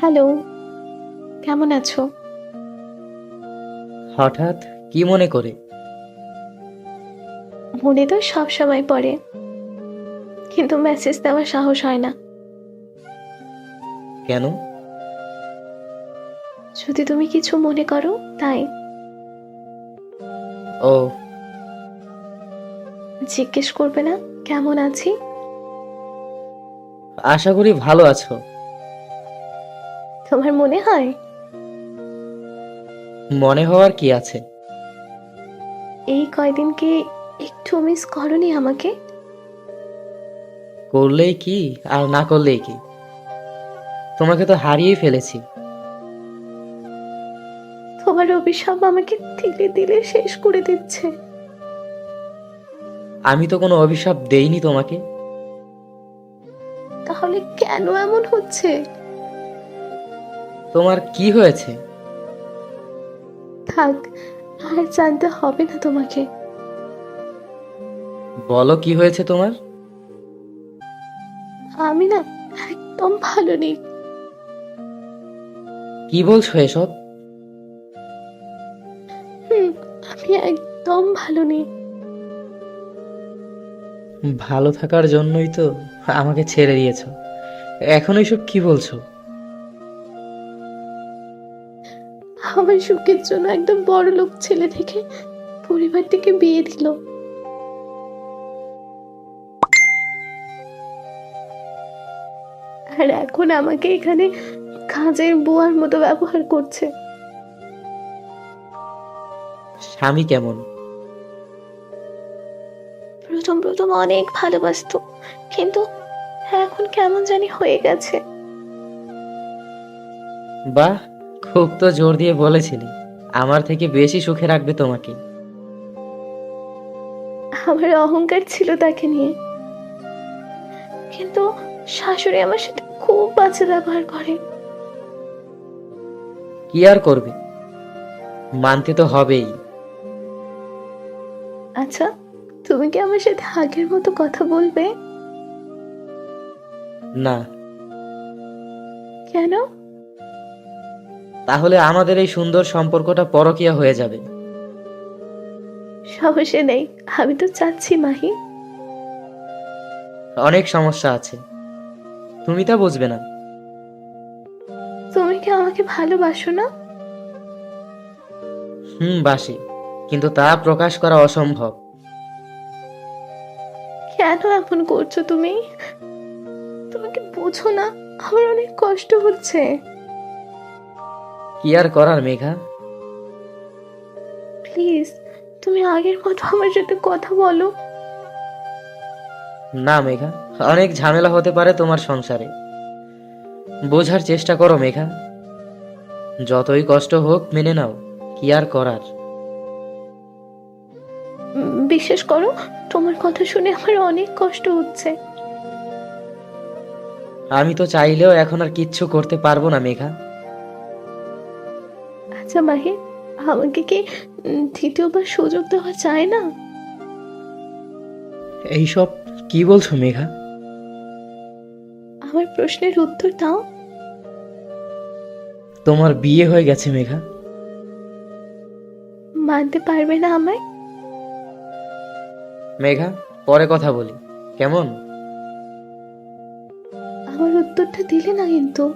Hello কেমন আছো? হঠাৎ কি মনে করে? মনে তো সব সময় পড়ে কিন্তু মেসেজ দেওয়ার সাহস হয় না। কেন? যদি তুমি কিছু মনে করো তাই। ও। জিজ্ঞেস করবে না কেমন আছি? আশা করি ভালো আছো। তোমার মনে হয়? মনে হওয়ার কি আছে? এই কয়দিন কি একটু মিস করনি আমাকে? করলেই কি আর না করলেই কি? তোমাকে তো হারিয়ে ফেলেছি। তোমার অভিশাপ আমাকে দিলে দিলে শেষ করে দিচ্ছে। আমি তো কোনো অভিশাপ দেইনি তোমাকে। তাহলে কেন এমন হচ্ছে? তোমার কি হয়েছে? থাক আর জানতে হবে না তোমাকে। বলো কি হয়েছে তোমার? আমি না একদম ভালো নেই। কি বলছো এসব? হুম আমি একদম ভালো নেই। ভালো থাকার জন্যই তো আমাকে ছেড়ে দিয়েছ। এখন এইসব কি বলছো? আমার সুখের জন্য একদম বড় লোক ছেলে থেকে পরিবার থেকে বিয়ে দিল। আর এখন আমাকে এখানে কাজের বুয়ার মতো ব্যবহার করছে। স্বামী কেমন? প্রথম প্রথম অনেক ভালোবাসতো কিন্তু এখন কেমন জানি হয়ে গেছে। বাহ! খুব তো জোর দিয়ে বলেছিলি আমার থেকে বেশি সুখে রাখবে তোমাকে। আমার অহংকার ছিল তাকে নিয়ে। কিন্তু শাশুড়ি আমার সাথে খুব বাজে ব্যবহার করে। কি আর করবে? মানতে তো হবেই। আচ্ছা তুমি কি আমার সাথে আগের মতো কথা বলবে? না। কেন? তাহলে আমাদের এই সুন্দর সম্পর্কটা পরকীয়া হয়ে যাবে। সমস্যা নেই আমি তো চাচ্ছি মাহি। অনেক সমস্যা আছে। তুমি তা বুঝবে না। তুমি কি আমাকে ভালোবাসো না? হুম বাসি। কিন্তু তা প্রকাশ করা অসম্ভব। কেন এমন করছ তুমি? তোমাকে বোঝো না? আমার অনেক কষ্ট হচ্ছে। কি আর করার মেঘা? প্লিজ তুমি আগের মতো আমার সাথে কথা বলো। না মেঘা অনেক ঝামেলা হতে পারে তোমার সংসারে। বোঝার চেষ্টা করো মেঘা। যতই কষ্ট হোক মেনে নাও কি আর করার। বিশ্বাস করো তোমার কথা শুনে আমার অনেক কষ্ট হচ্ছে। আমি তো চাইলেও এখন আর কিচ্ছু করতে পারব না মেঘা। আচ্ছা মাহি আমাকে কি দ্বিতীয়বার সুযোগ দেওয়া যায় না? এইসব কি বলছো মেঘা? আমার প্রশ্নের উত্তর দাও। তোমার বিয়ে হয়ে গেছে মেঘা। মানতে পারবে না আমায়? মেঘা পরে কথা বলি। কেমন? আমার উত্তরটা দিলে না কিন্তু।